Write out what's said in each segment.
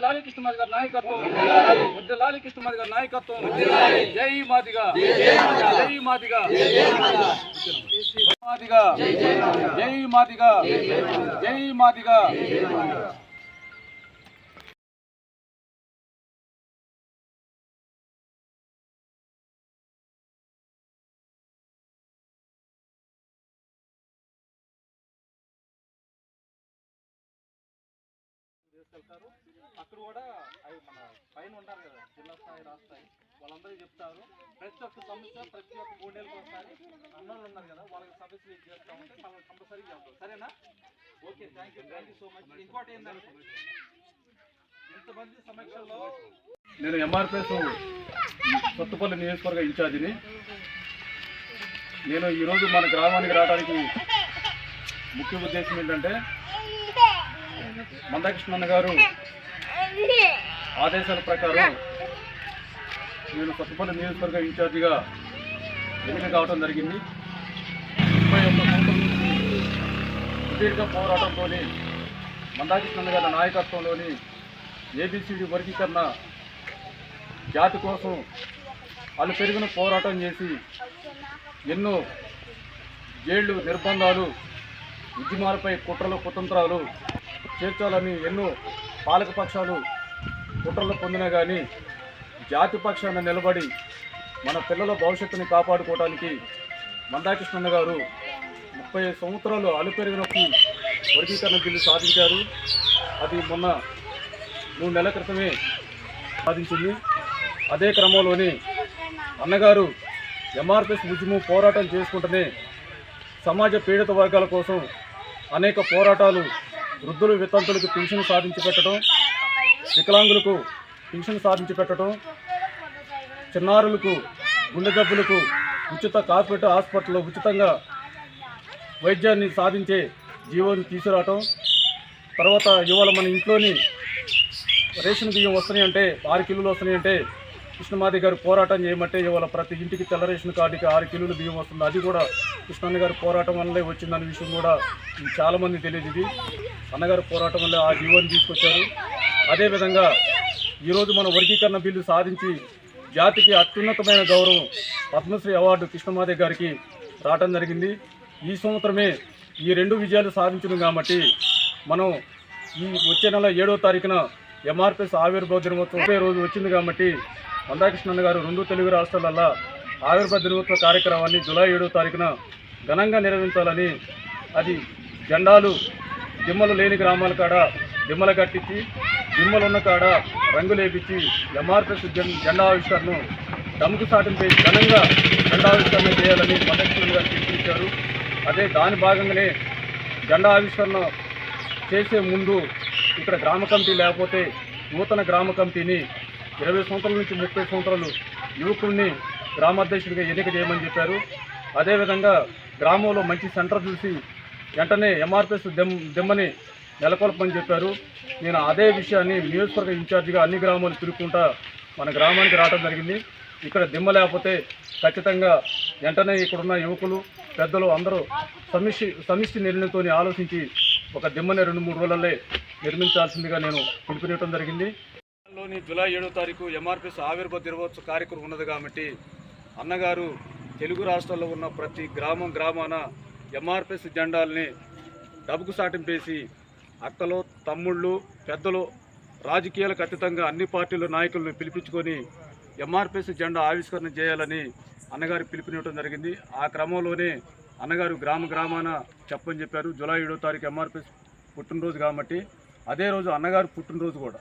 ముద్దలాలి కృష్ణమాది గారి నాయకత్వం. ముద్దలాలి కృష్ణమాది గారి నాయకత్వం. జై మాదిగా. జై మాదిగా. మాదిగా. జై మాదిగా. జై మాదిగా. తీసుకెళ్తారు. అక్కడ కూడా అవి మన పైన ఉంటారు కదా జిల్లా స్థాయి రాష్ట్ర స్థాయి వాళ్ళందరూ చెప్తారు. ప్రతి ఒక్క సమస్య ప్రతి ఒక్క మూడేళ్ళకి ఒకసారి అన్నోళ్ళు ఉన్నారు కదా వాళ్ళకి సమస్యలు ఇది చేస్తా ఉంటే మనం కంపల్సరీ చేద్దాం సరేనా? Okay thank you thank you so much ఇంకోటి ఏంటంటే ఇంతమంది సమస్యల్లో నేను ఎంఆర్పిఎస్ కొత్తపల్లి నియోజకవర్గ ఇన్ఛార్జిని. నేను ఈరోజు మన గ్రామానికి రావడానికి ముఖ్య ఉద్దేశం ఏంటంటే మందకృష్ణన్న గారు ఆదేశాల ప్రకారం నేను కొత్తపల్లి నియోజకవర్గ ఇన్ఛార్జిగా ఎన్నిక కావడం జరిగింది. ముప్పై ఒక్క సుదీర్ఘ పోరాటంతో మందాకృష్ణన్న గారి నాయకత్వంలోని ఏబిసిడి వర్గీకరణ జాతి కోసం వాళ్ళు పెరిగిన పోరాటం చేసి ఎన్నో జైళ్ళు నిర్బంధాలు ఉద్యమాలపై కుట్రలు కుతంత్రాలు చేర్చాలని ఎన్నో పాలకపక్షాలు కుట్రలు పొందినా కానీ జాతి పక్షాన నిలబడి మన పిల్లల భవిష్యత్తుని కాపాడుకోవడానికి మందాకృష్ణన్న గారు ముప్పై సంవత్సరాలు అలుపెరిగినప్పుడు వర్గీకరణ బిల్లు సాధించారు. అది మొన్న మూడు నెలల క్రితమే సాధించింది. అదే క్రమంలోని అన్నగారు ఎంఆర్పిఎస్ ఉద్యమం పోరాటం చేసుకుంటూనే సమాజ పీడిత వర్గాల కోసం అనేక పోరాటాలు వృద్ధులు వితంతులకు పెన్షన్ సాధించి పెట్టడం వికలాంగులకు పెన్షన్ సాధించి పెట్టడం చిన్నారులకు గుండె జబ్బులకు ఉచిత కార్పొరేట్ హాస్పిటల్లో ఉచితంగా వైద్యాన్ని సాధించే జీవోని తీసుకురావటం తర్వాత ఇవాళ మన ఇంట్లోని రేషన్ బియ్యం వస్తున్నాయి అంటే ఆరు కిలోలు వస్తున్నాయి అంటే కృష్ణమాది గారు పోరాటం చేయమంటే ఇవాళ ప్రతి ఇంటికి తెల్ల రేషన్ కార్డుకి ఆరు కిలోలు బియ్యం వస్తుంది. అది కూడా కృష్ణన్న గారి పోరాటం వల్లే వచ్చిందనే విషయం కూడా చాలామంది తెలియదు ఇది. అన్నగారి పోరాటం వల్ల ఆ జీవోని తీసుకొచ్చారు. అదేవిధంగా ఈరోజు మన వర్గీకరణ బిల్లు సాధించి జాతికి అత్యున్నతమైన గౌరవం పద్మశ్రీ అవార్డు కృష్ణమాదే గారికి రావటం జరిగింది. ఈ సంవత్సరమే ఈ రెండు విజయాలు సాధించడం కాబట్టి మనం ఈ వచ్చే నెల ఏడో తారీఖున ఎంఆర్పిఎస్ ఆవిర్భావ దినోత్సవం ఒకే రోజు వచ్చింది కాబట్టి మందాకృష్ణన్న గారు రెండు తెలుగు రాష్ట్రాలల్లో ఆవిర్భావ దినోత్సవ కార్యక్రమాన్ని జూలై ఏడో తారీఖున ఘనంగా నిర్వహించాలని అది జెండాలు దిమ్మలు లేని గ్రామాల కాడ దిమ్మలు కట్టించి దిమ్మలున్న కాడ రంగులేపించి ఎంఆర్పిఎస్ జెం- జెండా ఆవిష్కరణను దమ్ముకు సాటింపై ఘనంగా జెండా ఆవిష్కరణ చేయాలని మందకృష్ణ గారు పిలుపునిచ్చారు అదే దాని భాగంగానే జెండా ఆవిష్కరణ చేసే ముందు ఇక్కడ గ్రామ కమిటీ లేకపోతే నూతన గ్రామ కమిటీని ఇరవై సంవత్సరాల నుంచి ముప్పై సంవత్సరాలు యువకుల్ని గ్రామాధ్యక్షుడిగా ఎన్నిక చేయమని చెప్పారు. అదేవిధంగా గ్రామంలో మంచి సెంటర్ చూసి వెంటనే ఎంఆర్పిఎస్ దెమ్ దెమ్మని నెలకొల్పమని చెప్పారు. నేను అదే విషయాన్ని నియోజకవర్గ ఇన్ఛార్జిగా అన్ని గ్రామాలు తిరుగుకుంటా మన గ్రామానికి రావడం జరిగింది. ఇక్కడ దిమ్మ లేకపోతే ఖచ్చితంగా వెంటనే ఇక్కడున్న యువకులు పెద్దలు అందరూ సమిష్టి సమిష్టి నిర్ణయంతో ఆలోచించి ఒక దిమ్మని రెండు మూడు రోజులల్లే నిర్మించాల్సిందిగా నేను పిలుపునివ్వడం జరిగింది. లోని జూలై ఏడో తారీఖు ఎంఆర్పిఎస్ ఆవిర్భావ దినోత్సవ కార్యక్రమం ఉన్నది కాబట్టి అన్నగారు తెలుగు రాష్ట్రాల్లో ఉన్న ప్రతి గ్రామం గ్రామాన ఎంఆర్పిఎస్ జెండాల్ని డబ్బుకు సాటింపేసి అక్కలు తమ్ముళ్ళు పెద్దలు రాజకీయాలకు అతీతంగా అన్ని పార్టీల నాయకులను పిలిపించుకొని ఎంఆర్పిఎస్ జెండా ఆవిష్కరణ చేయాలని అన్నగారు పిలుపునివ్వడం జరిగింది. ఆ క్రమంలోనే అన్నగారు గ్రామ గ్రామాన చెప్పని చెప్పారు. జూలై ఏడో తారీఖు ఎంఆర్పిఎస్ పుట్టినరోజు కాబట్టి అదే రోజు అన్నగారు పుట్టినరోజు కూడా.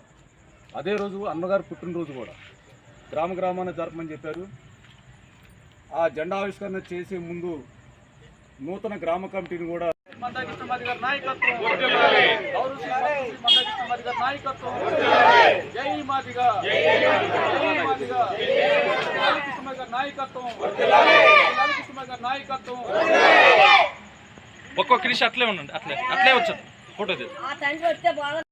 అదే రోజు అన్నగారు పుట్టినరోజు కూడా. గ్రామ గ్రామాన జరపమని చెప్పారు. ఆ జెండా ఆవిష్కరణ చేసే ముందు నూతన గ్రామ కమిటీని కూడా మందకృష్ణమాది గారి నాయకత్వం గౌరవ శ్రీ మందకృష్ణమాది గారి నాయకత్వం జై మాదిగా జై మాదిగా లాలకృష్ణమాది గారి నాయకత్వం లాలకృష్ణమాది గారి నాయకత్వం ఒక్కొక్క నిమిషం అట్లే ఉండండి అట్లే అట్లే వచ్చాను ఫోటో